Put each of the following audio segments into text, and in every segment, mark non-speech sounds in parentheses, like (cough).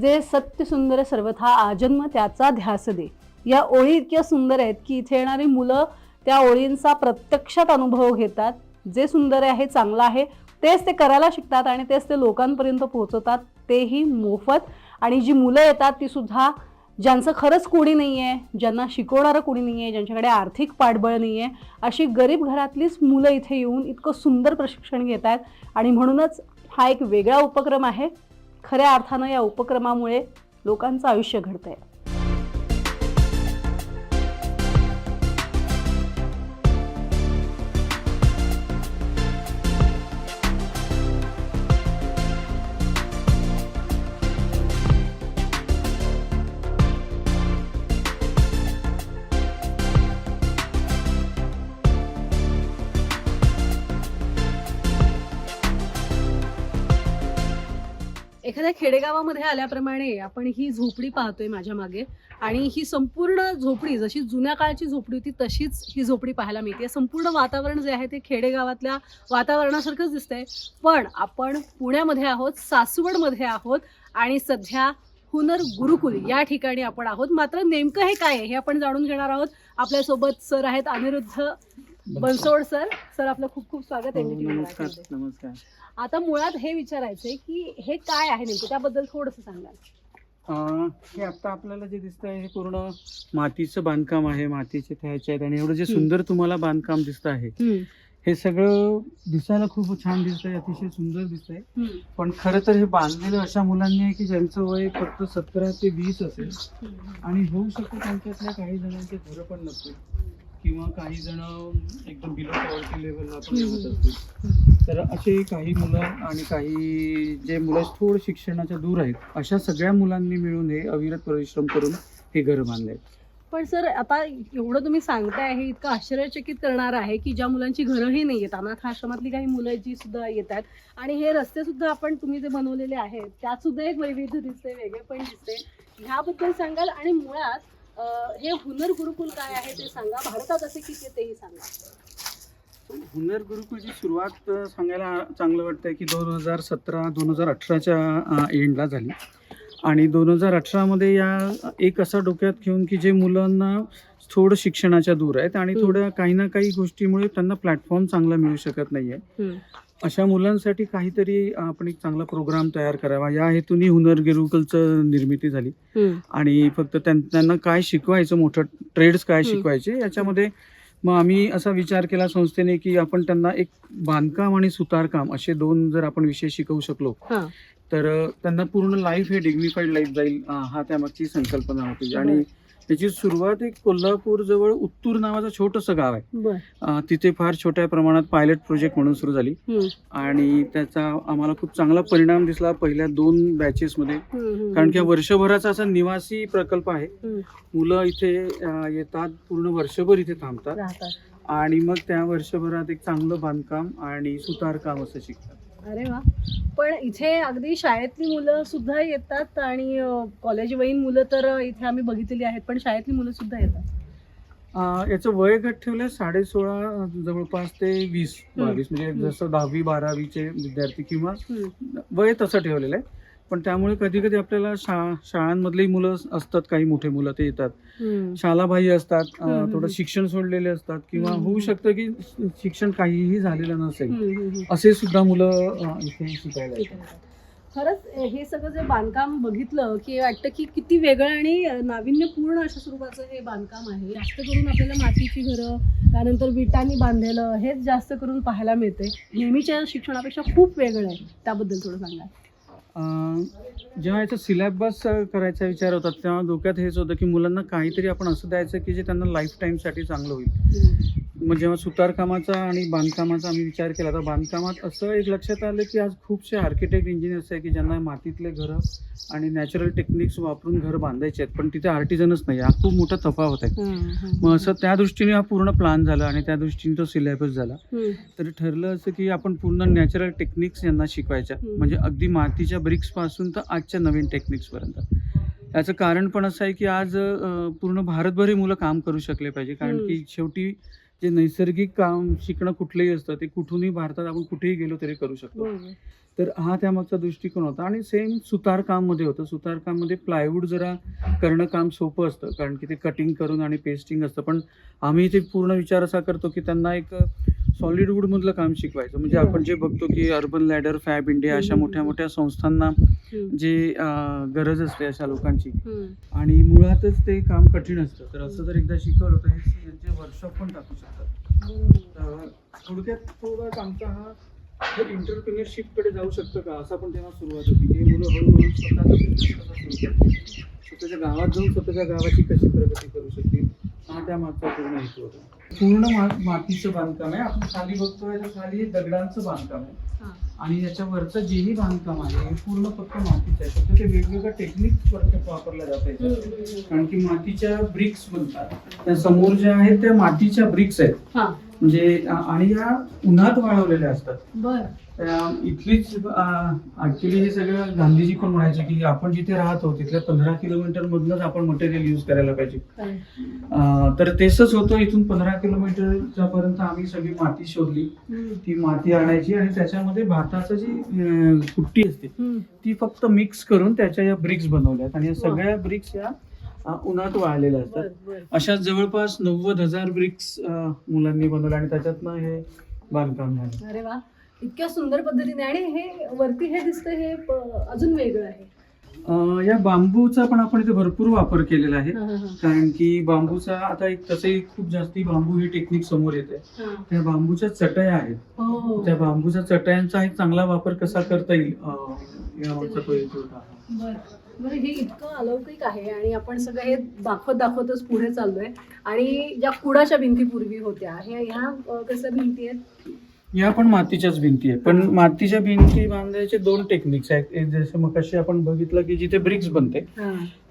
जे सत्य सुंदर सर्वथा आजन्म त्याचा ध्यास दे. या ओळी इतक्या सुंदर आहेत की इथे येणारी मुलं त्या ओळींचा प्रत्यक्षात अनुभव घेतात. जे सुंदर आहे चांगलं आहे तेच ते करायला शिकतात आणि तेच ते लोकांपर्यंत पोहोचवतात. तेही मोफत. आणि जी मुलं येतात ती सुद्धा ज्यांचं खरंच कोणी नाही आहे ज्यांना शिकवणारं कोणी नाही आहे ज्यांच्याकडे आर्थिक पाठबळ नाही आहे अशी गरीब घरातलीच मुलं इथे येऊन इतकं सुंदर प्रशिक्षण घेत आहेत आणि म्हणूनच हा एक वेगळा उपक्रम आहे. खऱ्या अर्थानं या उपक्रमामुळे लोकांचं आयुष्य घडतं आहे एखाद्या खेडेगावामध्ये आल्याप्रमाणे आपण ही झोपडी पाहतोय माझ्या मागे आणि ही संपूर्ण झोपडी जशी जुन्या काळची झोपडी होती तशीच ही झोपडी पाहायला मिळते. संपूर्ण वातावरण जे आहे ते खेडेगावातल्या वातावरणासारखंच दिसतंय. पण आपण पुण्यामध्ये आहोत सासवडमध्ये आहोत आणि सध्या हुनर गुरुकुल या ठिकाणी आपण आहोत. मात्र नेमकं हे काय आहे हे आपण जाणून घेणार आहोत. आपल्यासोबत सर आहेत अनिरुद्ध बनसोड सर सर आपलं खूप खूप स्वागत आहे NDTV नमस्कार मराठीमध्ये. नमस्कार. आता मुळात हे विचारायचंय की हे काय आहे नेमकं? त्याबद्दल थोडंसं सांगाल. अं, हे आता आपल्याला जे दिसतंय हे पूर्ण मातीचं बांधकाम आहे मातीचे थ्याचे आहेत आणि एवढं जे सुंदर तुम्हाला बांधकाम दिसत आहे हे सगळं दिसायला खूप छान दिसतंय अतिशय सुंदर दिसतंय. पण खरं तर हे बांधलेलं अशा मुलांनी आहे की ज्यांचं वय फक्त सतरा ते वीस असेल आणि होऊ शकतं त्यांच्यातल्या काही जणांचे घरं पण नसतील. किंवा काही जण एकदम बिलो पॉवर्टी लेवलला हम्म. राहत असतील तर असे काही मुलं आणि काही जे मुलं थोडं शिक्षणाच्या दूर आहेत अशा सगळ्या मुलांनी मिळून हे अविरत परिश्रम करून हे घर बांधले पण सर आता एवढं तुम्ही सांगताय हे इतकं आश्चर्यचकित करणार आहे की ज्या मुलांची घरंही नाही आहेत. अनाथ आश्रमातली काही मुलं जी सुद्धा येत आहेत आणि हे रस्ते सुद्धा आपण तुम्ही जे बनवलेले आहेत त्यात सुद्धा एक वैविध्य दिसते वेगळे पण दिसते. ह्याबद्दल सांगाल आणि मुळात हे हुनर गुरुकुल काय आहे ते सांगा. भारतात असे किती आहे तेही सांगा. हुनर गुरुकुलची सुरुवात सांगायला चांगलं वाटतंय की दोन हजार सतरा दोन हजार अठराच्या एंडला झाली. आणि दोन हजार अठरामध्ये या एक असा डोक्यात घेऊन की जे मुलांना थोडं शिक्षणाच्या दूर आहेत आणि. थोड्या काही ना काही गोष्टीमुळे त्यांना प्लॅटफॉर्म चांगला मिळू शकत नाहीये. अशा मुलांसाठी काहीतरी आपण एक चांगला प्रोग्राम तयार करावा. या हेतूने हुनर गुरुकुलचं निर्मिती झाली. आणि फक्त त्यां- त्यांना काय शिकवायचं मोठं ट्रेड्स काय. शिकवायचे याच्यामध्ये मग आम्ही असा विचार केला संस्थेने की आपण त्यांना एक बांधकाम आणि सुतारकाम असे दोन जर आपण विषय शिकवू शकलो. तर त्यांना पूर्ण लाईफ हे डिग्निफाईड लाईफ जाईल हा त्यामागची संकल्पना होती. आणि त्याची सुरुवात एक कोल्हापूर जवळ उत्तूर नावाचं छोटंसं गाव आहे. अ, तिथे फार छोट्या प्रमाणात पायलट प्रोजेक्ट म्हणून सुरू झाली. आणि त्याचा आम्हाला खूप चांगला परिणाम दिसला पहिल्या दोन बॅचेसमध्ये कारण की हा वर्षभराचा असा निवासी प्रकल्प आहे. मुलं इथे अ, येतात पूर्ण वर्षभर इथे थांबतात. राहतात. आणि मग त्या वर्षभरात एक चांगलं बांधकाम आणि सुतारकाम असं शिकतात. अरे वा पण इथे अगदी शाळेतली मुलं सुद्धा येतात आणि कॉलेजवयीन मुलं तर इथे आम्ही बघितलेली आहेत पण शाळेतली मुलं सुद्धा येतात याचं वय गट ठेवलंय साडे सोळा जवळपास ते वीस बावीस म्हणजे. जसं दहावी बारावीचे विद्यार्थी किंवा. वय तसं ठेवलेलं आहे पण त्यामुळे कधी कधी आपल्याला शा शाळांमधली मुलं असतात काही मोठे मुलं ते येतात. शालाबाई असतात. थोडं शिक्षण सोडलेले असतात किंवा होऊ. शकतं की शिक्षण काहीही झालेलं नसेल. असे सुद्धा मुलं इथे शिकायला येतात खरंच हे सगळं जे बांधकाम बघितलं की वाटतं की किती वेगळं आणि नाविन्यपूर्ण अशा स्वरूपाचं हे बांधकाम आहे जास्त करून आपल्याला मातीची घरं त्यानंतर विटांनी बांधलेलं हेच जास्त करून पाहायला मिळते नेहमीच्या शिक्षणापेक्षा खूप वेगळं आहे त्याबद्दल थोडं सांगा जेव्हा याचा सिलेबस करायचा विचार होता तेव्हा डोक्यात हेच होतं की मुलांना काहीतरी आपण असं द्यायचं की जे त्यांना लाईफ टाईमसाठी चांगलं होईल. मग जेव्हा सुतारकामाचा आणि बांधकामाचा आम्ही विचार केला तर बांधकामात असं एक लक्षात आलं की आज खूपसे आर्किटेक्ट इंजिनियर्स आहे की ज्यांना मातीतले घरं आणि नॅचरल टेक्निक्स वापरून घर बांधायचे आहेत पण तिथे आर्टिजनच नाही हा खूप मोठा तफावत आहे. मग असं त्या दृष्टीने हा पूर्ण प्लान झाला आणि त्या दृष्टीने तो सिलेबस झाला. तर ठरलं असं की आपण पूर्ण नॅचरल टेक्निक्स यांना शिकवायच्या. म्हणजे अगदी मातीच्या ब्रिक्सपासून तर आजच्या नवीन टेक्निक्स पर्यंत याचं कारण पण असं आहे की आज पूर्ण भारतभर ही मुलं काम करू शकले पाहिजे. कारण. की शेवटी जे नैसर्गिक काम शिकणं कुठलंही असतं ते कुठूनही भारतात आपण कुठेही गेलो तरी करू शकतो. बरोबर. तर हा त्यामागचा दृष्टिकोन होता. आणि सेम सुतारकाममध्ये होतं. सुतारकाममध्ये प्लायवूड जरा करणं काम सोपं असतं. कारण की ते कटिंग करून आणि पेस्टिंग असतं. पण आम्ही ते पूर्ण विचार असा करतो की त्यांना एक सॉलिड वूडमधलं काम शिकवायचं. म्हणजे आपण जे बघतो की अर्बन लॅडर फॅब इंडिया अशा. मोठ्या मोठ्या संस्थांना. जे गरज असते अशा लोकांची. आणि मुळातच ते काम कठीण असतं. तर असं जर एकदा शिकवलं तर हे वर्कशॉप पण टाकू शकतात. थोडक्यात थोडा आमचा हा इंटरप्रिनियरशिपकडे जाऊ शकतं का? असं पण तेव्हा सुरुवात होती. हे मुलं हळूहळू स्वतःचा बिझनेस कसा सुरू करतील? स्वतःच्या गावात जाऊन स्वतःच्या गावाची कशी प्रगती करू शकतील? हा त्या मागचा पूर्ण हेतू होता. पूर्ण मा मातीचं बांधकाम आहे आपण खाली बघतोय तर खाली दगडांचं बांधकाम आहे हा. आणि याच्यावरचं जेही बांधकाम आहे हे पूर्ण फक्त मातीचं आहे फक्त ते वेगवेगळ्या टेक्निक वापरल्या जात हम्म. आहेत हम्म. कारण की मातीच्या ब्रिक्स बनतात त्या समोर ज्या आहेत त्या मातीच्या ब्रिक्स आहेत हा म्हणजे आणि या उन्हात वाळवलेल्या असतात. इथलीच ऍक्च्युली हे सगळं गांधीजी पण म्हणायचे की आपण जिथे राहतो तिथल्या पंधरा किलोमीटर मधनच आपण मटेरियल युज करायला पाहिजे. तर तेच होतं इथून पंधरा किलोमीटरच्या पर्यंत आम्ही सगळी माती शोधली. ती माती आणायची आणि त्याच्यामध्ये भाताचं जी कुट्टी असते ती फक्त मिक्स करून त्याच्या या ब्रिक्स बनवल्यात. आणि या. सगळ्या ब्रिक्स या उन्हात वाळलेल्या असतात अशा जवळपास नव्वद हजार ब्रिक्स मुलांनी बनवल्या आणि त्याच्यातनं हे बांधकाम झालं. अरे वा. इतक्या सुंदर पद्धतीने आणि हे वरती हे दिसतंय हे अजून वेगळं आहे. या बांबूचा पण आपण इथे भरपूर वापर केलेला आहे. कारण की बांबूचा आता एक तसंही खूप जास्ती बांबू ही टेक्निक समोर येते. त्या बांबूच्या चटया आहेत. हो. त्या बांबूच्या चटयांचा एक चांगला वापर कसा करता येईल यावरचा तो हेतू होता. बरं हे इतकं अलौकिक आहे आणि आपण सगळं हे दाखवत दाखवतच पुढे चाललोय. आणि ज्या कुडाच्या भिंती पूर्वी होत्या हे ह्या कसं भिंती आहेत? या पण मातीच्याच भिंती आहे. पण मातीच्या भिंती बांधायचे दोन टेक्निक्स आहेत. एक जसं मग कशी आपण बघितलं की जिथे ब्रिक्स बनते.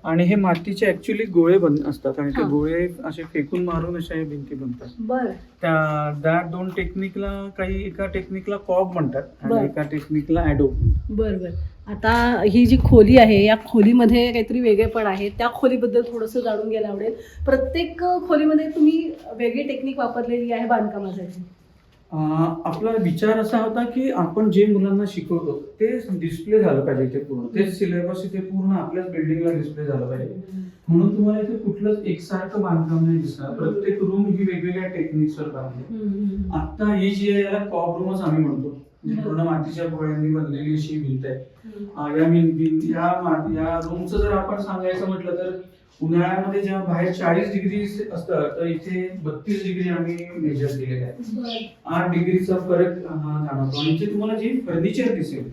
आणि हे मातीचे ऍक्च्युली गोळे बन असतात आणि ते. गोळे असे फेकून मारून अशा भिंती बनतात. बर. त्या त्या दोन टेक्निकला काही एका टेक्निकला कॉब म्हणतात बर. आणि एका टेक्निकला ऍडो म्हणतात. बर बर. आता ही जी खोली आहे या खोलीमध्ये काहीतरी वेगळेपण आहे त्या खोलीबद्दल थोडंसं जाणून घ्यायला आवडेल. प्रत्येक खोलीमध्ये तुम्ही वेगळी टेक्निक वापरलेली आहे बांधकामासाठी. आपला विचार असा होता की आपण जे मुलांना शिकवतो ते डिस्प्ले झालं पाहिजे इथे पूर्ण. तेच सिलेबस इथे पूर्ण आपल्याच बिल्डिंगला डिस्प्ले झालं पाहिजे. म्हणून तुम्हाला इथे कुठलंच एकसारखं बांधकाम नाही दिसणार. प्रत्येक रूम ही वेगवेगळ्या टेक्निक्सवर बांधली. आता ही जी आहे याला कॉप रूमच आम्ही म्हणतो. जी पूर्ण मातीच्या गोळ्यांनी बनलेली अशी भिंत आहे. या या रूमचं जर आपण सांगायचं म्हटलं तर उन्हाळ्यामध्ये जेव्हा बाहेर चाळीस डिग्री असतं तर इथे बत्तीस डिग्री आम्ही मेजर केलेले आहे. आठ डिग्रीचा फरक हा जाणवतो. आणि तुम्हाला जे फर्निचर दिसेल.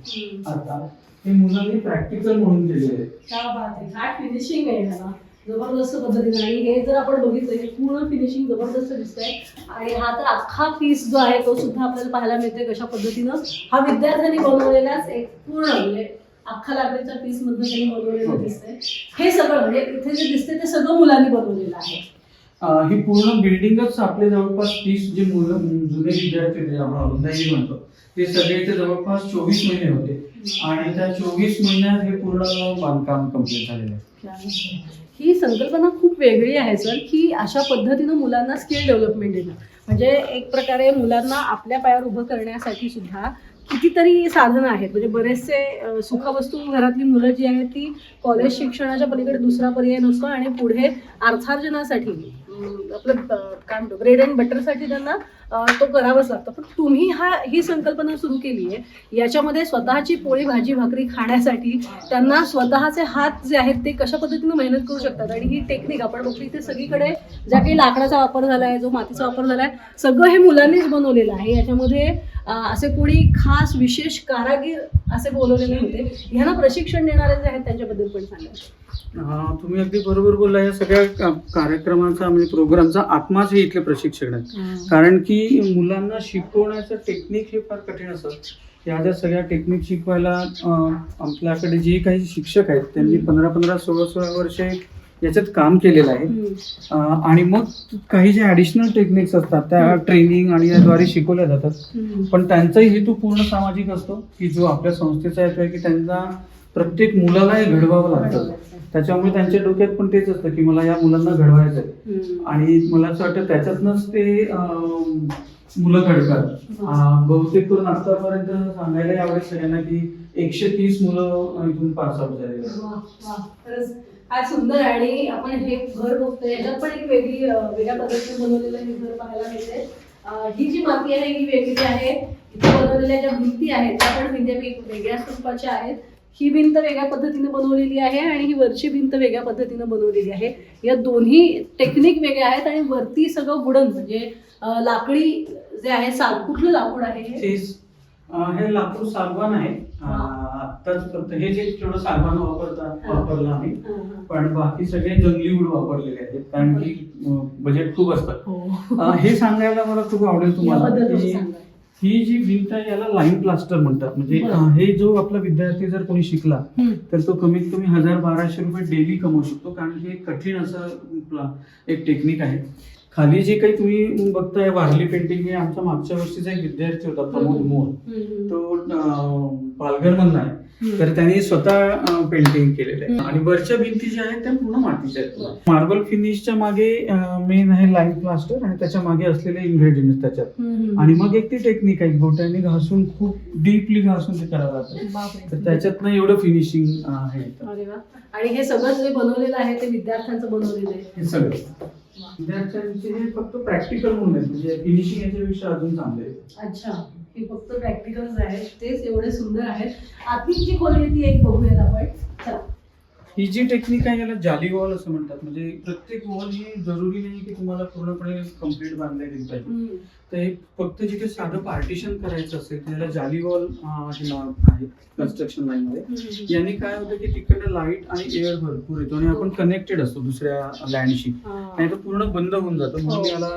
आता हे मुलांनी प्रॅक्टिकल म्हणून केलेले आहे. क्या आहे. फिनिशिंग आहे ह्याला. जबरदस्त पद्धतीने. आणि हे जर आपण बघितलं हे पूर्ण फिनिशिंग जबरदस्त दिसतंय. आणि हा तर अख्खा पीस जो आहे तो सुद्धा आपल्याला पाहायला मिळतोय कशा पद्धतीनं. हा विद्यार्थ्यांनी बनवलेलाच एक पूर्ण म्हणजे अख्खा लाकडीच्या पीस मधनं त्यांनी बनवलेलं दिसतंय. हे सगळं म्हणजे इथे जे दिसतंय ते सगळं मुलांनी बनवलेलं आहे. ही पूर्ण बिल्डिंगच आपले जवळपास तीस जे मुलं जुने विद्यार्थी होते आपण अरुंदाई म्हणतो ते सगळे इथे जवळपास चोवीस महिने होते. आणि त्या चोवीस महिन्यात हे पूर्ण बांधकाम कंप्लीट झालेलं आहे. ही संकल्पना खूप वेगळी आहे सर की अशा पद्धतीनं मुलांना स्किल डेव्हलपमेंट देणं म्हणजे एक प्रकारे मुलांना आपल्या पायावर उभं करण्यासाठी सुद्धा कितीतरी साधनं आहेत. म्हणजे बरेचसे सुखवस्तू घरातली मुलं जी आहेत ती कॉलेज शिक्षणाच्या पलीकडे दुसरा पर्याय नसतो आणि पुढे अर्थार्जनासाठी. आपलं काय म्हणतो ब्रेड अँड बटरसाठी त्यांना तो करावाच लागतो. पण तुम्ही हा ही संकल्पना सुरू केली आहे याच्यामध्ये स्वतःची पोळी भाजी भाकरी खाण्यासाठी त्यांना स्वतःचे हात जे आहेत ते कशा पद्धतीनं मेहनत करू शकतात? आणि ही टेक्निक आपण बघतो इथे सगळीकडे ज्या काही लाकडाचा वापर झाला आहे जो मातीचा वापर झाला आहे सगळं हे मुलांनीच बनवलेलं आहे. याच्यामध्ये असे कोणी खास विशेष कारागीर असे बोलवलेले होते ह्यांना प्रशिक्षण देणारे जे आहेत त्यांच्याबद्दल पण सांगायचं हा, तुम्ही अगदी बरोबर बोलला. या सगळ्या कार्यक्रमाचा म्हणजे प्रोग्रामचा आत्माच हे इथले प्रशिक्षण आहे कारण की मुलांना शिकवण्याचं टेक्निक हे फार कठीण असतं. या ज्या सगळ्या टेक्निक शिकवायला आपल्याकडे जे काही शिक्षक आहेत त्यांनी पंधरा पंधरा सोळा सोळा वर्षे याच्यात काम केलेलं आहे. आणि मग काही जे ॲडिशनल टेक्निक्स असतात त्या ट्रेनिंग आणि याद्वारे शिकवल्या जातात. पण त्यांचाही हेतू पूर्ण सामाजिक असतो की जो आपल्या संस्थेचा येतो आहे की त्यांना प्रत्येक मुलाला हे घडवावं लागतं. त्याच्यामुळे त्यांच्या डोक्यात पण तेच असतं की मला या मुलांना घडवायचं आहे. आणि मला असं वाटतं त्याच्यातनंच ते मुलं घडतात. अं, बहुतेक करून आतापर्यंत सांगायला यावेळेस सगळ्यांना की एकशे तीस मुलं इथून पास आउट. खरंच काय सुंदर. आणि आपण हे घर बघतोय याच्यात पण एक वेगळी वेगळ्या पद्धतीने बनवलेलं हे घर पाहायला मिळते ही जी माती आहे ही वेगळी आहे. इथे बनवलेल्या ज्या भिंती आहेत त्या पण भिंती वेग- वेगळ्या स्वरूपाच्या आहेत. ही भिंत वेगळ्या पद्धतीने बनवलेली आहे आणि ही वरची भिंत वेगळ्या पद्धतीने बनवलेली आहे. या दोन्ही टेक्निक वेगळ्या आहेत आणि वरती सगळं वुडन म्हणजे लाकडी जे आहे साल कुठलं लाकूड आहे हे? हे लाकूड सागवान आहे. अं, आत्ताच फक्त हे जे थोडं सागवान वापरता वापरलं आम्ही. हां, हां. पण बाकी सगळे जंगली वूड वापरलेले आहेत. कारण की बजेट खूप असतं. हो. हे सांगायला मला खूप आवडेल तुम्हाला. सांगा. ही जी भिंत आहे याला लाईन प्लास्टर म्हणतात म्हणजे हे जो आपला विद्यार्थी जर कोणी शिकला. तर तो कमीत कमी हजार बाराशे रुपये डेली कमवू शकतो कारण की एक कठीण असं एक टेक्निक आहे खाली जे काही तुम्ही बघताय वारली पेंटिंग हे आमच्या मागच्या वर्षीचा एक विद्यार्थी होता प्रमोद मोर. तो अं, पालघरमधला आहे. तर त्यांनी स्वतः पेंटिंग केलेलं आहे. आणि वरच्या भिंती ज्या आहेत त्या पूर्ण मातीच्या आहेत. मार्बल फिनिशच्या मागे मेन आहे लाईन प्लास्टर आणि त्याच्यामागे असलेले इन्ग्रेडियंट्स त्याच्यात. आणि मग एक ती टेक्निक आहे बोटाने घासून खूप डीपली घासून ते करावं लागतं. तर त्याच्यातनं एवढं फिनिशिंग आहे आणि हे सगळं जे बनवलेलं आहे ते विद्यार्थ्यांचं बनवलेलं आहे? हे सगळं. विद्यार्थ्यांचे हे फक्त प्रॅक्टिकल म्हणून आहेत. म्हणजे फिनिशिंग याच्यापेक्षा अजून चांगले अच्छा. हे फक्त प्रॅक्टिकल्स आहेत तेच एवढे सुंदर आहेत. आतली जी खोली ती एक बघूयात आपण. चला. ही जी टेक्निक आहे याला जाली वॉल असं म्हणतात. म्हणजे प्रत्येक वॉल ही जरुरी नाही की तुम्हाला पूर्णपणे कंप्लीट बांधल्या गेली पाहिजे. तर हे फक्त जिथे साधं पार्टिशन करायचं असेल त्याला जाली वॉल हे नाव आहे कन्स्ट्रक्शन लाईन मध्ये. याने काय होतं की तिकडे लाइट आणि एअर भरपूर येतो आणि आपण कनेक्टेड असतो दुसऱ्या लँडशी हा. नाही तर पूर्ण बंद होऊन जातं. म्हणून हो. याला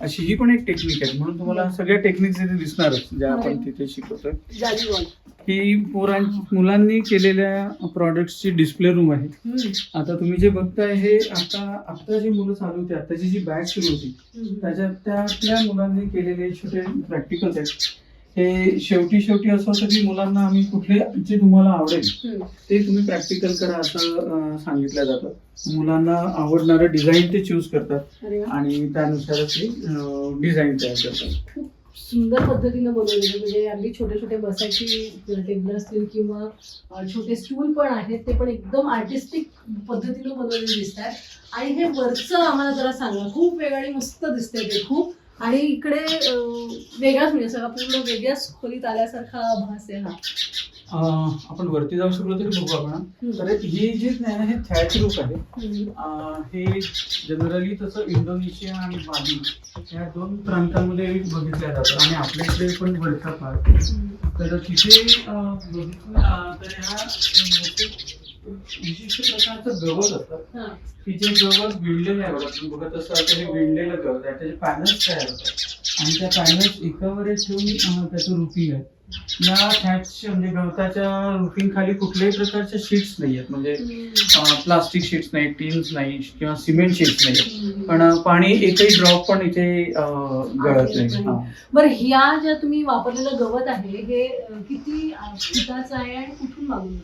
अशी ही पण एक टेक्निक आहे म्हणून तुम्हाला सगळ्या टेक्निक तिथे दिसणारच ज्या आपण. तिथे शिकवतोय जाली ही पोरां मुलांनी केलेल्या प्रॉडक्टची डिस्प्ले रूम आहे. आता तुम्ही जे बघताय हे आता आता जी मुलं चालू होती आताची जी बॅच सुरू होती. त्याच्यात त्यातल्या मुलांनी केलेले छोटे प्रॅक्टिकल आहेत हे शेवटी शेवटी असं होतं की मुलांना आम्ही कुठले जे तुम्हाला आवडेल. ते तुम्ही प्रॅक्टिकल करा असं सांगितलं जातं. मुलांना आवडणारं डिझाईन ते चूज करतात आणि त्यानुसारच ते डिझाईन तयार करतात. खूप सुंदर पद्धतीनं बनवलेलं म्हणजे अगदी छोटे छोटे बसायची टेबल असतील किंवा छोटे स्टूल पण आहेत ते पण एकदम आर्टिस्टिक पद्धतीनं बनवलेले दिसत आहेत आणि हे वरचं आम्हाला जरा सांगा. खूप वेगळं आणि मस्त दिसतंय ते. खूप आणि इकडे वेगळाच म्हणजे सगळा पूर्ण वेगळ्याच खोलीत आल्यासारखा भास आहे हा. आपण वरती जाऊ शकलो तरी बघू आपण. तर ही जी आहे ना हे थॅच रूप आहे. हे जनरली तसं इंडोनेशिया आणि बाली या दोन प्रांतांमध्ये बघितल्या जातं. आणि आपल्याकडे पण वरचा भाग. हम्म. तर तिथे बघितलं तर ह्या विशिष्ट प्रकारचं गवत असतं हा. की जे गवत विणलेलं आहे बघा तुम्ही बघत असाल तर हे विणलेलं गवत आहे त्याचे पॅनल्स तयार होतात आणि त्या पॅनल्स एकावर एक ठेवून त्याचं रुपिंग आहे या थॅच म्हणजे गवताच्या रुपिंग खाली कुठल्याही प्रकारच्या शीट्स नाही आहेत म्हणजे. प्लास्टिक शीट्स नाही टीन्स नाही किंवा सिमेंट शीट्स नाही. पण पाणी एकही ड्रॉप पण इथे गळत नाही हा. बरं ह्या ज्या तुम्ही वापरलेलं गवत आहे हे किती आहे आणि कुठून मागून?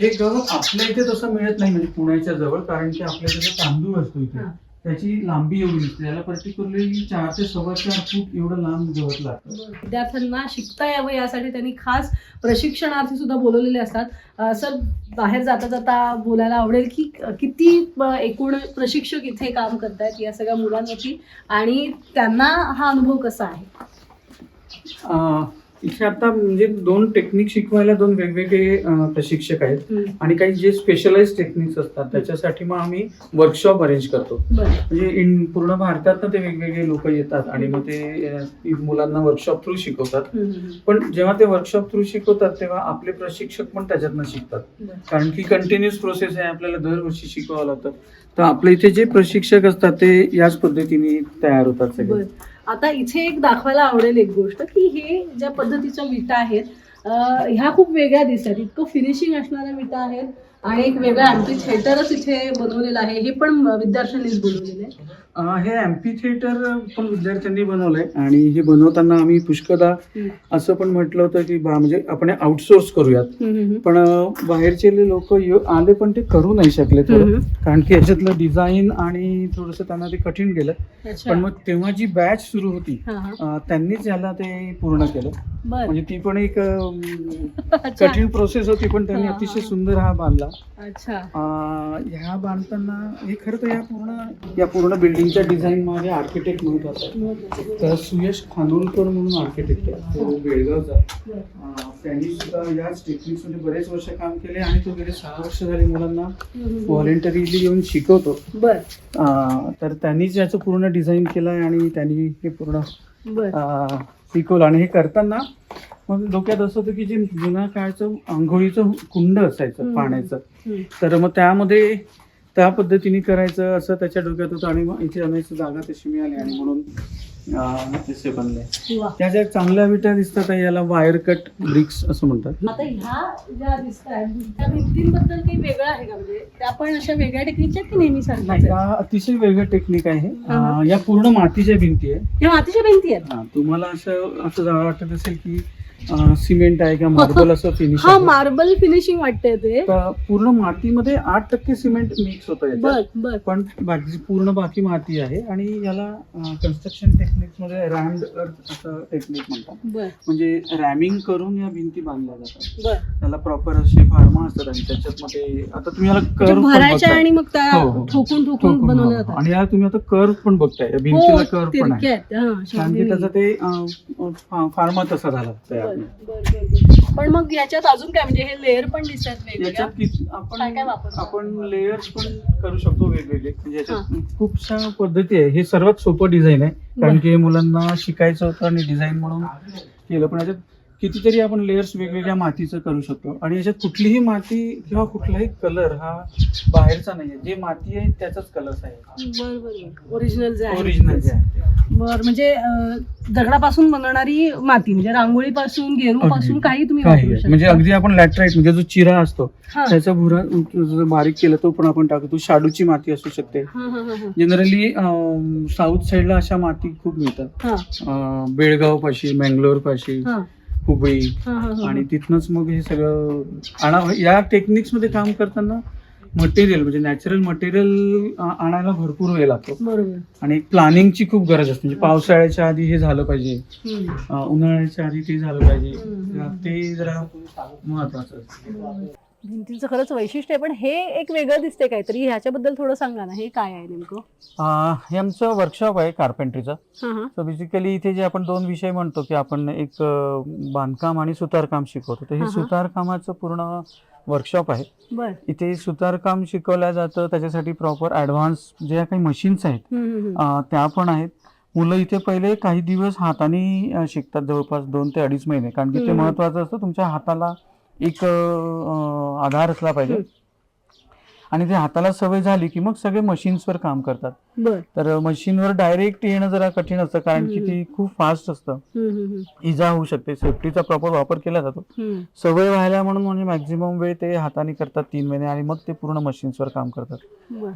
हे गवत आपल्या इथे तसं मिळत नाही म्हणजे पुण्याच्या जवळ कारण की आपल्या इथे जो तांदूळ असतो इथे. त्याची लांबी एवढी नसते. त्याला पर्टिक्युलरली चार ते सव्वा चार फूट एवढं लांब गवत लागतं. विद्यार्थ्यांना शिकता यावं यासाठी त्यांनी खास प्रशिक्षणार्थी सुद्धा बोलवलेले असतात. सर बाहेर जाता जाता बोलायला आवडेल की किती एकूण प्रशिक्षक इथे काम करतायत या सगळ्या मुलांवरती? आणि त्यांना हा अनुभव कसा आहे? इथे आता म्हणजे दोन टेक्निक शिकवायला दोन वेगवेगळे प्रशिक्षक आहेत. आणि काही जे स्पेशलाइज टेक्निक्स असतात त्याच्यासाठी मग आम्ही वर्कशॉप अरेंज करतो. म्हणजे इन पूर्ण भारतात ते वेगवेगळे लोक येतात आणि मग ते मुलांना वर्कशॉप थ्रू शिकवतात. पण जेव्हा ते वर्कशॉप थ्रू शिकवतात तेव्हा आपले प्रशिक्षक पण त्याच्यातनं शिकतात. कारण की कंटिन्युअस प्रोसेस आहे आपल्याला दरवर्षी शिकवावं लागतं. तर आपल्या इथे जे प्रशिक्षक असतात ते याच पद्धतीने तयार होतात सगळे. आता इथे एक दाखवायला आवडेल एक गोष्ट की हे ज्या पद्धतीच्या विटा आहेत ह्या खूप वेगळ्या दिसतात. इतकं फिनिशिंग असणाऱ्या विटा आहेत. आणि एक वेगळा अँटी थिएटरच इथे बनवलेलं आहे हे पण विद्यार्थ्यांनीच बनवलेलं आहे अं, हे एम्पी थिएटर पण विद्यार्थ्यांनी बनवलंय आणि हे बनवताना आम्ही पुष्कदा. असं पण म्हटलं होतं की बा म्हणजे आपण आउटसोर्स करूयात पण अं, बाहेरचे लोक आले पण ते करू नाही शकले थोडं हम्म. कारण की याच्यातलं डिझाईन आणि थोडस त्यांना ते कठीण गेलं अच्छा. पण मग तेव्हा जी बॅच सुरू होती हा, हा. अं, त्यांनीच याला ते पूर्ण केलं बर म्हणजे ती पण एक अं, (laughs) अच्छा. कठीण प्रोसेस होती पण त्यांनी हा, हा, अतिशय हा. सुंदर हा बांधला अच्छा. ह्या बांधताना हे खरं तर या पूर्ण या पूर्ण बिल्डिंगच्या डिझाईन मध्ये आर्किटेक्ट महत्त्वाचा तर सुयश खानोलकर म्हणून आर्किटेक्ट आहे. तो बेळगावचा त्यांनी सुद्धा याच टेक्निक्समध्ये बरेच वर्ष काम केले आणि तो गेले सहा वर्ष झाली मुलांना. व्हॉलेंटरीली येऊन शिकवतो. तर त्यांनीच याचं पूर्ण डिझाईन केलं आणि त्यांनी हे पूर्ण शिकवलं आणि हे करताना मग डोक्यात असं होतं की जे जुन्या काळचं आंघोळीचं कुंड असायचं. पाण्याचं. तर मग त्यामध्ये त्या पद्धतीने करायचं असं त्याच्या डोक्यात होतं आणि मग इथे आणायची जागा तशी मिळाली आणि म्हणून तसे बनले वा. त्या ज्या चांगल्या विटा दिसतात याला वायर कट ब्रिक्स असं म्हणतात. आता ह्या ज्या दिसत आहेत त्या भिंतींबद्दल काही वेगळं आहे का? म्हणजे त्या पण अशा वेगळ्या टेक्निकच्या की नेहमी नाही सारख्या या अतिशय वेगळं टेक्निक आहे. अं, या पूर्ण मातीच्या भिंती आहे ह्या मातीच्या भिंती आहेत? हा, तुम्हाला असं असं जरा वाटत असेल की सिमेंट आहे किंवा मार्बल असं फिनिश हा मार्बल फिनिशिंग वाटतंय ते. पूर्ण मातीमध्ये आठ टक्के सिमेंट मिक्स होतं पण बाकी पूर्ण बाकी माती आहे आणि याला कन्स्ट्रक्शन टेक्निक्समध्ये रॅम्ड अर्थ असं टेक्निक म्हणतात. म्हणजे रॅमिंग करून या भिंती बांधल्या जातात. त्याला प्रॉपर असे फार्मा असतात आणि त्याच्यात मध्ये आता तुम्ही याला म्हणजे कर्व भरायच्या आणि मग हो, हो. ठोकून ठोकून बनवल्या जातात. आणि याला तुम्ही आता कर्व पण बघताय. या हो भिंतीला कर्व पण आहे. हा, कारण की त्याचं ते फार्मा तसा झाला तयार. बर, बर, बर, बर. पण मग याच्यात अजून काय म्हणजे हे लेअर पण दिसतात याच्यात किती काय आपण वापरता? आपण लेयर्स पण करू शकतो वेगवेगळे. म्हणजे याच्यात खूपशा पद्धती आहे. हे सर्वात सोपं डिझाईन आहे. कारण की मुलांना शिकायचं होतं आणि डिझाईन म्हणून केलं. पण याच्यात कितीतरी आपण लेयर्स वेगवेगळ्या मातीचं करू शकतो. आणि याच्यात कुठलीही माती किंवा कुठलाही कलर हा बाहेरचा नाहीये. जे माती आहे त्याचाच कलर आहे. ओरिजिनल जे आहे. ओरिजिनल जे आहे बर म्हणजे दगडापासून बनवणारी माती म्हणजे रांगोळीपासून गेरू पासून अगदी. काही तुम्ही काही वापरू आहे. शकता. म्हणजे अगदी आपण लॅटराईट म्हणजे जो चिरा असतो हा. त्याचा भुरा जो बारीक केला तो पण आपण टाकतो. शाडूची माती असू शकते. हा, हा, हा, हा. जनरली साऊथ साईडला अशा माती खूप मिळतात. हा, बेळगाव पाशी मंगलोर पाशी हा, हुबळी. आणि तिथनंच मग हे सगळं आणा या टेक्निक्समध्ये काम करताना मटेरियल म्हणजे नॅचरल मटेरियल आणायला भरपूर वेळ लागतो. आणि प्लॅनिंगची खूप गरज असते. म्हणजे पावसाळ्याच्या आधी हे झालं पाहिजे. उन्हाळ्याच्या आधी ते झालं पाहिजे. ते जरा महत्वाचं असतं. भिंतीचं खरंच वैशिष्ट्य आहे पण हे एक वेगळं दिसते काहीतरी. ह्याच्याबद्दल थोडं सांगा ना हे काय आहे नेमकं? अं, हे आमचं वर्कशॉप आहे कार्पेंट्रीचं हा हा. सो बेसिकली इथे जे आपण दोन विषय म्हणतो की आपण एक अं, बांधकाम आणि सुतारकाम शिकवतो. तर हा, हे हा. सुतारकामाचं पूर्ण वर्कशॉप आहे. बर. इथे सुतारकाम शिकवलं जातं त्याच्यासाठी प्रॉपर ॲडव्हान्स ज्या काही मशीन्स आहेत हम्म, हम्म, हम्म. अं, त्या पण आहेत. मुलं इथे पहिले काही दिवस हाताने अं, शिकतात जवळपास दोन ते अडीच महिने. कारण की ते हम्म. महत्वाचं असतं तुमच्या हाताला एक आधार असला पाहिजे. आणि ते हाताला सवय झाली की मग सगळे मशीन्सवर काम करतात तर मशीनवर डायरेक्ट येणं जरा कठीण असतं कारण की. ते खूप फास्ट असतं. इजा होऊ शकते सेफ्टीचा प्रॉपर वापर केला जातो. सवय व्हायला म्हणून म्हणजे मॅक्झिमम वेळ ते हाताने करतात तीन महिने आणि मग ते पूर्ण मशीन्सवर काम करतात.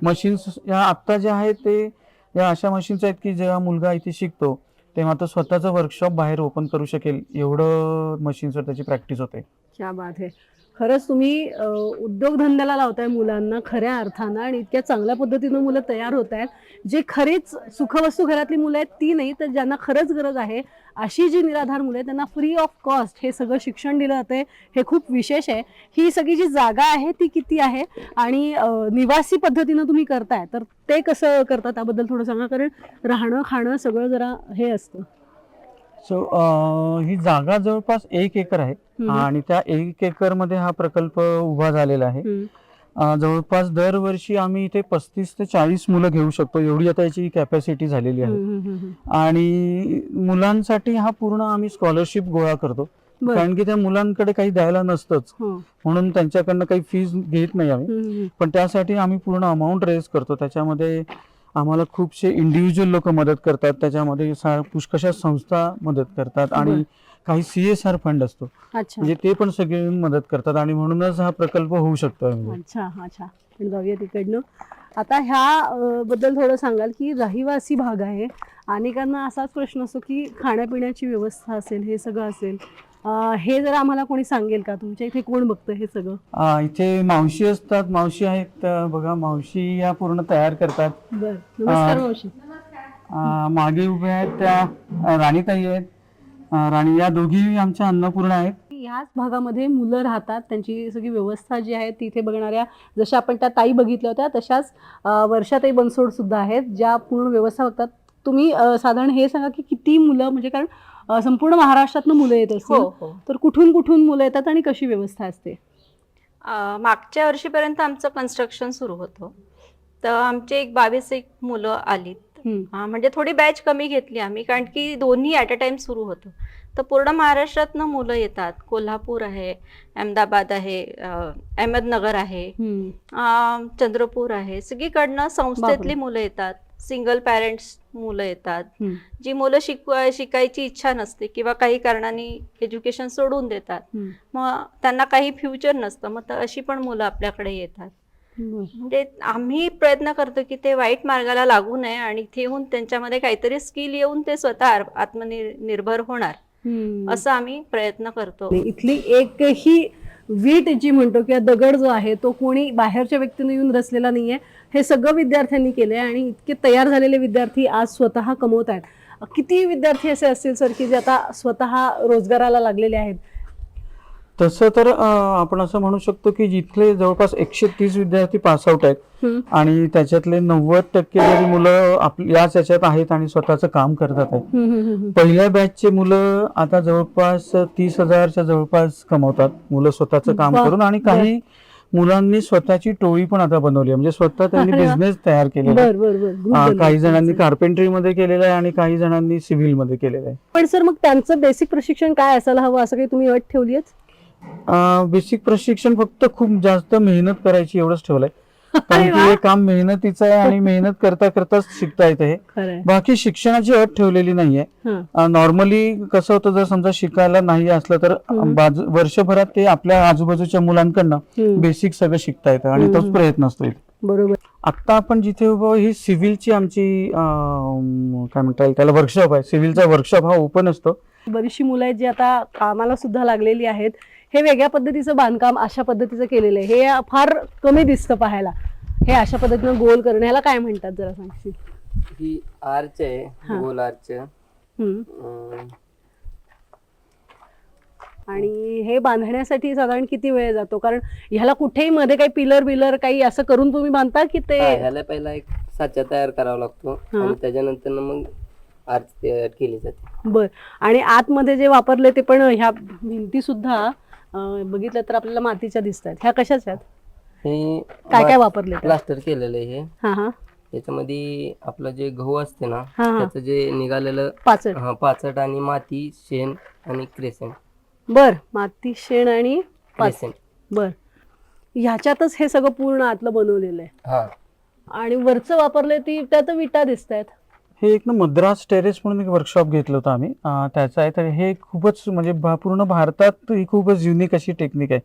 मशीन्स या आत्ता जे आहेत ते या अशा मशीन्स आहेत की जेव्हा मुलगा इथे शिकतो तेव्हा तो स्वतःचं वर्कशॉप बाहेर ओपन करू शकेल. एवढं मशीनवर त्याची प्रॅक्टिस होते. क्या बात आहे खरंच तुम्ही उद्योगधंद्याला लावताय मुलांना खऱ्या अर्थानं आणि इतक्या चांगल्या पद्धतीनं मुलं तयार होत आहेत जे खरीच सुखवस्तू घरातली मुलं आहेत ती नाही तर ज्यांना खरंच गरज आहे अशी जी निराधार मुलं आहेत त्यांना फ्री ऑफ कॉस्ट हे सगळं शिक्षण दिलं जाते हे खूप विशेष आहे. ही सगळी जी जागा आहे ती किती आहे? आणि निवासी पद्धतीनं तुम्ही करताय तर ते कसं करता? त्याबद्दल थोडं सांगा कारण राहणं खाणं सगळं जरा हे असतं. सो ही जागा जवळपास एक एकर आहे. आणि त्या एक एकरमध्ये हा प्रकल्प उभा झालेला आहे जवळपास दरवर्षी आम्ही इथे पस्तीस ते चाळीस मुलं घेऊ शकतो एवढी आता याची कॅपॅसिटी झालेली आहे. आणि मुलांसाठी हा पूर्ण आम्ही स्कॉलरशिप गोळा करतो. कारण की त्या मुलांकडे काही द्यायला नसतंच हो. म्हणून त्यांच्याकडनं काही फीज घेत नाही आम्ही. पण त्यासाठी आम्ही पूर्ण अमाऊंट रेज करतो त्याच्यामध्ये आम्हाला खूपशे इंडिव्हिज्युअल लोक मदत करतात. त्याच्यामध्ये पुष्कशा संस्था मदत करतात आणि. काही सी एस आर फंड असतो. म्हणजे ते पण सगळे मदत करतात आणि म्हणूनच हा प्रकल्प होऊ शकतो. अच्छा जाऊया तिकडनं. आता ह्या बद्दल थोडं सांगाल की रहिवासी भाग आहे. अनेकांना असाच प्रश्न असतो की खाण्यापिण्याची व्यवस्था असेल हे सगळं असेल. हे जर आम्हाला कोणी सांगेल का? तुमच्या इथे कोण बघतं हे सगळं? आ, इथे मावशी असतात. मावशी आहेत. बघा मावशी या पूर्ण तयार करतात. बर. नमस्कार अ, मावशी. आ, मागे उभ्या आहेत त्या राणीताई आहेत. राणी या दोघी आमच्या अन्नपूर्णा आहेत. याच भागामध्ये मुलं राहतात. त्यांची सगळी व्यवस्था जी आहे तिथे बघणाऱ्या जशा आपण त्या ताई बघितल्या होत्या तशाच अ, वर्षाताई बनसोड सुद्धा आहेत ज्या पूर्ण व्यवस्था बघतात. तुम्ही अ, साधारण हे सांगा की किती मुलं म्हणजे कारण संपूर्ण महाराष्ट्रातनं मुलं येत हो असतील हो तर कुठून कुठून मुलं येतात आणि कशी व्यवस्था असते? अं, मागच्या वर्षीपर्यंत आमचं कन्स्ट्रक्शन सुरू होतं. तर आमचे एक बावीस एक मुलं आलीत. हम्म. अं, म्हणजे थोडी बॅच कमी घेतली आम्ही कारण की दोन्ही ॲट अ टाइम सुरू होतं. तर पूर्ण महाराष्ट्रातनं मुलं येतात. कोल्हापूर आहे अहमदाबाद आहे अं, अहमदनगर आहे हम्म. अं, चंद्रपूर आहे. सगळीकडनं संस्थेतली मुलं येतात. सिंगल पॅरेंट्स मुलं येतात. जी मुलं शिकव शिकायची इच्छा नसते किंवा काही कारणाने एज्युकेशन सोडून देतात. मग त्यांना काही फ्युचर नसतं मग तर अशी पण मुलं आपल्याकडे येतात. म्हणजे आम्ही प्रयत्न करतो की ते वाईट मार्गाला लागू नये आणि येऊन त्यांच्यामध्ये काहीतरी स्किल येऊन ते स्वतः आत्मनिर्भर होणार. असं आम्ही प्रयत्न करतो इथली एकही वीट जी म्हणतो किंवा दगड जो आहे तो कोणी बाहेरच्या व्यक्तीने येऊन रचलेला नाहीये हे सगळं विद्यार्थ्यांनी केलंय आणि इतके तयार झालेले विद्यार्थी आज स्वतः कमवत आहेत. किती विद्यार्थी असे असतील सर की जे आता स्वतः रोजगाराला लागलेले आहेत? तसं तर आपण असं म्हणू शकतो की जिथले जवळपास एकशे तीस विद्यार्थी पासआउट आहेत. आणि त्याच्यातले नव्वद टक्के जरी मुलं याच याच्यात आहेत आणि स्वतःचं काम करतात आहेत. पहिल्या बॅचचे मुलं आता जवळपास तीस हजारच्या जवळपास कमवतात. मुलं स्वतःचं काम करून आणि काही मुलांनी स्वतःची टोळी पण आता बनवली म्हणजे स्वतः त्यांनी. (laughs) बिझनेस तयार केलेला आहे. काही जणांनी कार्पेंट्री मध्ये केलेलं आहे आणि काही जणांनी सिव्हिलमध्ये केलेलं आहे. पण सर मग त्यांचं बेसिक प्रशिक्षण काय असायला हवं? असं काही तुम्ही अट ठेवली बेसिक प्रशिक्षण फक्त खूप जास्त मेहनत करायची एवढंच ठेवलंय. कारण की हे काम मेहनतीचं आहे आणि मेहनत करता करताच शिकता येतं हे. बाकी शिक्षणाची अट ठेवलेली नाहीये. नॉर्मली कसं होतं जर समजा शिकायला नाही असलं तर वर्षभरात ते आपल्या आजूबाजूच्या मुलांकडनं. बेसिक सगळं शिकता येतं आणि तोच. प्रयत्न असतो इथे. बरोबर. आत्ता आपण जिथे उभं ही सिव्हिलची आमची काय म्हणता येईल त्याला वर्कशॉप आहे. सिव्हिलचा वर्कशॉप हा ओपन असतो. बरीचशी मुलं आहेत जी आता कामाला सुद्धा लागलेली आहेत. हे वेगळ्या पद्धतीचं बांधकाम अशा पद्धतीचं केलेलं आहे. हे फार कमी दिसतं पाहायला. हे अशा पद्धतीनं गोल करणं ह्याला काय म्हणतात जरा सांगशील? ही आर्च. आहे गोल आर्च आणि हे बांधण्यासाठी साधारण किती वेळ जातो? कारण ह्याला कुठेही मध्ये काही पिलर बिलर काही असं करून तुम्ही बांधता की ते ह्याला पहिला एक साचा तयार करावा लागतो. आणि त्याच्यानंतर मग आर्च तयार केली जाते. बर. आणि आतमध्ये जे वापरले ते पण ह्या भिंती सुद्धा बघितलं तर आपल्याला मातीच्या दिसत आहेत ह्या कशाच्या आहेत? हे काय काय वापरले प्लास्टर केलेलं आहे हे. हा हा. याच्यामध्ये आपलं जे गहू असते ना हा हा. त्याचं जे निघालेलं पाचट. हा, पाचट आणि माती शेण आणि क्रेसेंट. बर माती शेण आणि पाच क्रेसेंट. बर. ह्याच्यातच हे सगळं पूर्ण आतलं बनवलेलं आहे. हा. आणि वरचं वापरले ती त्यात विटा दिसत आहेत हे एक ना मद्रास टेरेस म्हणून एक वर्कशॉप घेतलं होतं आम्ही. त्याचं आहे. तर हे खूपच म्हणजे भा- पूर्ण भारतात ही खूपच युनिक अशी टेक्निक आहे.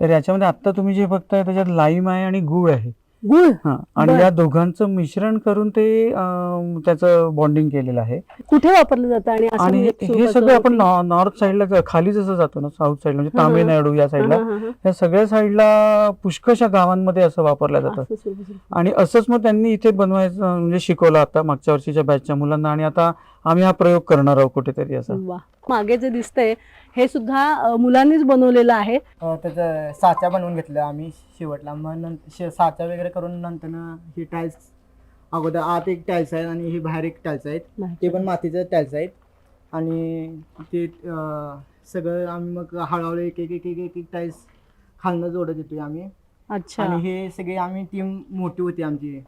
तर याच्यामध्ये आत्ता तुम्ही जे बघताय त्याच्यात लाईम आहे आणि गूळ आहे. गुळ हा आणि. या दोघांचं मिश्रण करून ते अं, त्याचं बॉन्डिंग केलेलं आहे कुठे वापरलं जातं आणि असं आणि म्हणजे हे- सगळं आपण नॉर्थ साईडला खाली जसं जातो ना साऊथ साईडला म्हणजे हा, हा. तामिळनाडू या हा, साईडला हा, हा, या सगळ्या साईडला पुष्कळशा गावांमध्ये असं वापरलं हा. जातं असं. आणि असंच मग त्यांनी इथे बनवायचं म्हणजे शिकवलं आता मागच्या वर्षीच्या बॅचच्या मुलांना आणि आता आम्ही हा प्रयोग करणार आहोत कुठेतरी असा वा मागे जे दिसतंय हे सुद्धा मुलांनीच बनवलेलं आहे. त्याचं साचा बनवून घेतलं आम्ही शेवटला. मग नंतर साचा वगैरे करून नंतर ही टाईल्स अगोदर आत एक टाईल्स आहेत आणि ही बाहेर एक टाईल्स आहेत. ते पण मातीचे टाईल्स आहेत. आणि ते सगळं आम्ही मग हळूहळू एक एक एक एक एक टाईल्स खालनं जोडत येतोय आम्ही. अच्छा. आणि हे सगळे आम्ही टीम मोठी होती आमची.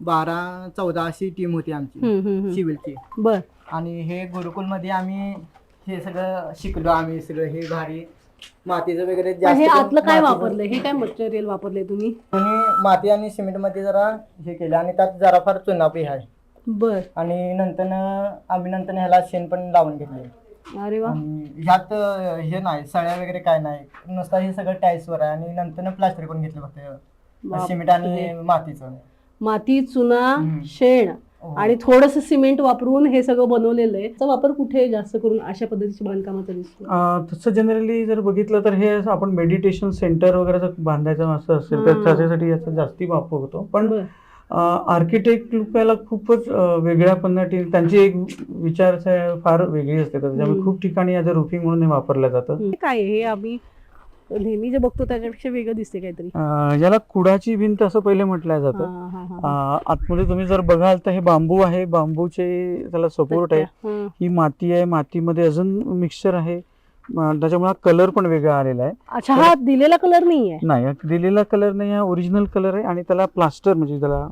बारा चौदा अशी टीम होती आमची. सिव्हिलची. बर. आणि हे गुरुकुलमध्ये आम्ही हे सगळं शिकलो आम्ही सगळं हे भारी. मातीचं वगैरे पण जास्त हे आतलं काय मातीचं- वापरलंय हे काय मटेरियल वापरलंय तुम्ही? आणि माती आणि सिमेंटमध्ये जरा हे केलं आणि त्यात जरा फार चुनापी आहे. बर. आणि नंतर आम्ही नंतर ह्याला शेण पण लावून घेतले. अरे वा. आणि ह्यात अं, हे नाही सळ्या वगैरे काय नाही. नुसतं हे सगळं टाईल्स वर आहे आणि नंतर प्लास्टर करून घेतलं फक्त. सिमेंट आणि मातीचं. माती चुना हम्म. शेण. आणि थोडस सिमेंट वापरून हे सगळं बनवलेलं आहे. त्याचा वापर कुठे जास्त करून अशा पद्धतीच्या बांधकामाचा दिसतो? तसं जनरली जर बघितलं तर हे आपण मेडिटेशन सेंटर वगैरे जर बांधायचं असं असेल तर हा. त्याच्यासाठी याचा जास्ती वापर होतो. पण आर्किटेक्ट लोकांना खूपच वेगळ्या पद्धतीने त्यांची एक विचार फार वेगळी असते. त्याच्यामुळे. खूप ठिकाणी याचं रुफिंग म्हणून हे वापरलं जातं. हे काय? हे आम्ही नेहमी जे बघतो त्याच्यापेक्षा वेगळं दिसते काहीतरी. अं, याला कुडाची भिंत असं पहिले म्हटलं जातं. हा, हा, हा. अं, आतमध्ये तुम्ही जर बघाल तर हे बांबू आहे. बांबूचे त्याला सपोर्ट आहे. हा. ही माती आहे. मातीमध्ये अजून मिक्सचर आहे. अं, त्याच्यामुळे कलर पण वेगळा आलेला आहे. अच्छा हा दिलेला कलर नाही आहे नाही हा दिलेला कलर नाही हा ओरिजिनल कलर आहे आणि त्याला प्लास्टर म्हणजे त्याला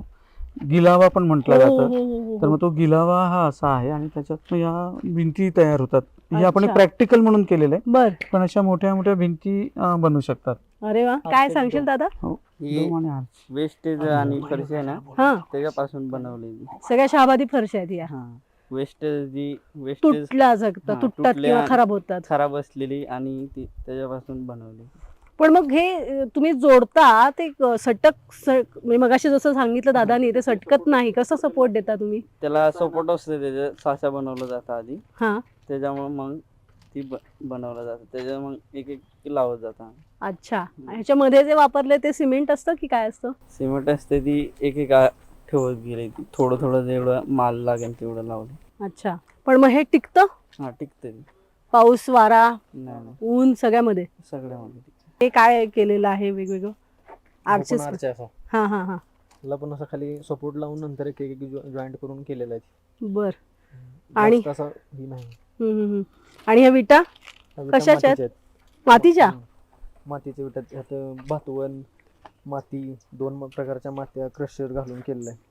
गिलावा पण म्हटलं हो, जातं. हो, हो, तर हो. मग तो गिलावा हा असा आहे आणि त्याच्यात या भिंती तयार होतात. हे आपण अच्छा. प्रॅक्टिकल म्हणून केलेलं आहे. बर. पण अशा मोठ्या मोठ्या भिंती अं, बनू शकतात. अरे वा. काय सांगशील दादा? ही. दोन आणि. वेस्टेज फरशी आहे ना हा. त्याच्यापासून बनवलेली. सगळ्या शहाबादी फरशा आहेत या. हा. वेस्टेज जी वेस्टेज तुटल्या जगतात हा, तुटतात तुटल्या- किंवा खराब होतात. खराब असलेली आणि ती त्याच्यापासून बनवली. पण मग हे अ, तुम्ही जोडता ते अ, सटक स- म्हणजे मगाशी जसं सांगितलं दादानी ते सटकत नाही. कसं सपोर्ट देता तुम्ही? त्याला सपोर्ट असते त्याच्या साचा बनवलं जातं आधी. हा. त्याच्यामुळे मग ती ब बनवलं जातं. त्याच्या मग एक एक लावत जातं अच्छा. ह्याच्यामध्ये जे वापरले ते सिमेंट असतं की काय असतं? सिमेंट असते ती एक एक आ- ठेवत गेली. ती थोडं थोडं जेवढं माल लागेल तेवढं लावलं. अच्छा. पण मग हे टिकतं? हा टिकते ती पाऊस वारा नाही नाही. ऊन सगळ्यामध्ये? सगळ्यामध्ये टिकते हे काय केलेलं आहे वेगवेगळं? आर्चेस आर्च आहे असा. हा हा हा. त्याला पण असं खाली सपोर्ट लावून नंतर एक एक जॉईंट करून केलेला आहे. बर. आणि- जास्त असं ही नाही. हम्म, हम्म, हम्म. आणि ह्या विटा ह्या विटा कशाच्या आहेत? मातीच्या आहेत. मातीच्या. मातीच्या विटा ह्यात भातवण माती दोन म- प्रकारच्या मात्या क्रशर घालून केलेलं आहे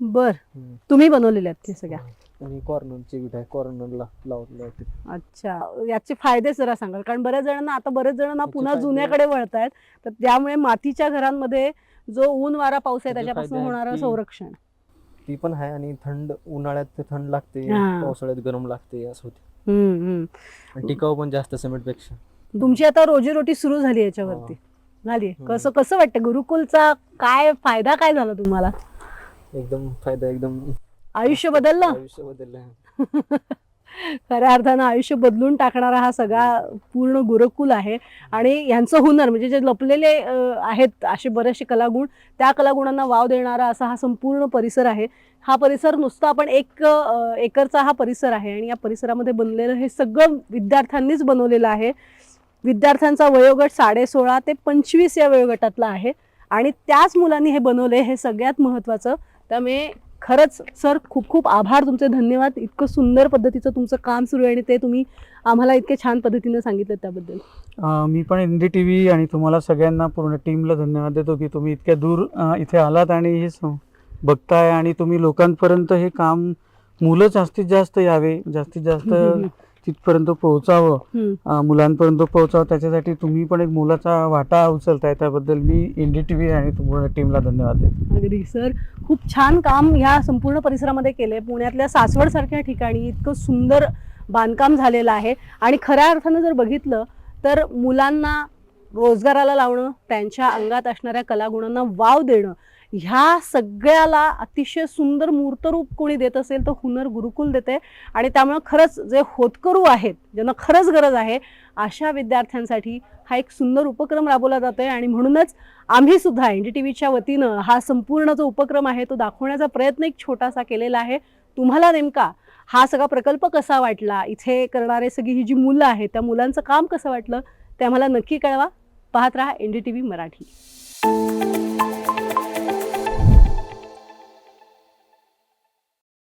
बर हम्म. तुम्ही बनवलेल्या आहेत ते सगळ्या आणि कॉर्नरची विटा आहे कॉर्नरला लावलेल्या आहेत अच्छा याचे फायदे जरा सांगाल कारण बऱ्याच जणांना आता बरेच जणांना याचे पुन्हा फायदे- जुन्याकडे वळत आहेत तर त्यामुळे मातीच्या घरांमध्ये जो ऊन वारा पाऊस आहे त्याचे त्याच्यापासून फायदे आहेत होणारं की- संरक्षण ती पण आहे आणि थंड उन्हाळ्यात ते थंड लागते हा. पावसाळ्यात गरम लागते असं होते हम्म, हम्म. आणि टिकाऊ पण जास्त सिमेंटपेक्षा तुमची आता रोजीरोटी सुरू झाली याच्यावरती. झाली. हम्म. कसं कसं वाटतं? गुरुकुलचा काय फायदा काय झाला तुम्हाला? एकदम फायदा एकदम आयुष्य बदललं? आयुष्य बदललं. (laughs) खऱ्या अर्थानं आयुष्य बदलून टाकणारा हा सगळा पूर्ण गुरुकुल आहे. आणि यांचं हुनर म्हणजे जे लपलेले आहेत असे बरेचसे कलागुण त्या कलागुणांना वाव देणारा असा हा संपूर्ण परिसर आहे. हा परिसर नुसता आपण एक एकरचा हा परिसर आहे आणि या परिसरामध्ये बनलेलं हे सगळं विद्यार्थ्यांनीच बनवलेलं आहे. विद्यार्थ्यांचा वयोगट साडेसोळा ते पंचवीस या वयोगटातला आहे. आणि त्याच मुलांनी हे बनवले हे सगळ्यात महत्त्वाचं. त्यामुळे खरंच सर खूप खूप आभार तुमचे धन्यवाद. इतकं सुंदर पद्धतीचं तुमचं काम सुरू आहे आणि ते तुम्ही आम्हाला इतके छान पद्धतीने सांगितलं त्याबद्दल. मी पण एन डी टी व्ही आणि तुम्हाला सगळ्यांना पूर्ण टीमला धन्यवाद देतो की तुम्ही इतक्या दूर इथे आलात आणि हे बघताय आणि तुम्ही लोकांपर्यंत हे काम मुलं जास्तीत जास्त यावे. जास्तीत जास्त तिथपर्यंत पोहोचावं. अं, मुलांपर्यंत पोहोचावं त्याच्यासाठी तुम्ही पण एक मुलाचा वाटा उचलताय त्याबद्दल मी एन डी टी व्ही आणि टीमला धन्यवाद देतो. अगदी सर. खूप छान काम ह्या संपूर्ण परिसरामध्ये केले पुण्यातल्या सासवड सारख्या ठिकाणी इतकं सुंदर बांधकाम झालेलं आहे. आणि खऱ्या अर्थानं जर बघितलं तर मुलांना रोजगाराला लावणं त्यांच्या अंगात असणाऱ्या कलागुणांना वाव देणं ह्या सगळ्याला अतिशय सुंदर मूर्तरूप कोणी देत असेल तर हुनर गुरुकुल देते आणि त्यामुळं खरंच जे होतकरू आहेत ज्यांना खरंच गरज आहे अशा विद्यार्थ्यांसाठी हा एक सुंदर उपक्रम राबवला जातो आहे आणि म्हणूनच आम्ही सुद्धा एन डी टी व्हीच्या वतीनं हा संपूर्ण जो उपक्रम आहे तो दाखवण्याचा प्रयत्न एक छोटासा केलेला आहे. तुम्हाला नेमका हा सगळा प्रकल्प कसा वाटला? इथे करणारे सगळी ही जी मुलं आहेत त्या मुलांचं काम कसं वाटलं? ते आम्हाला नक्की कळवा. पाहत राहा N D T V Marathi.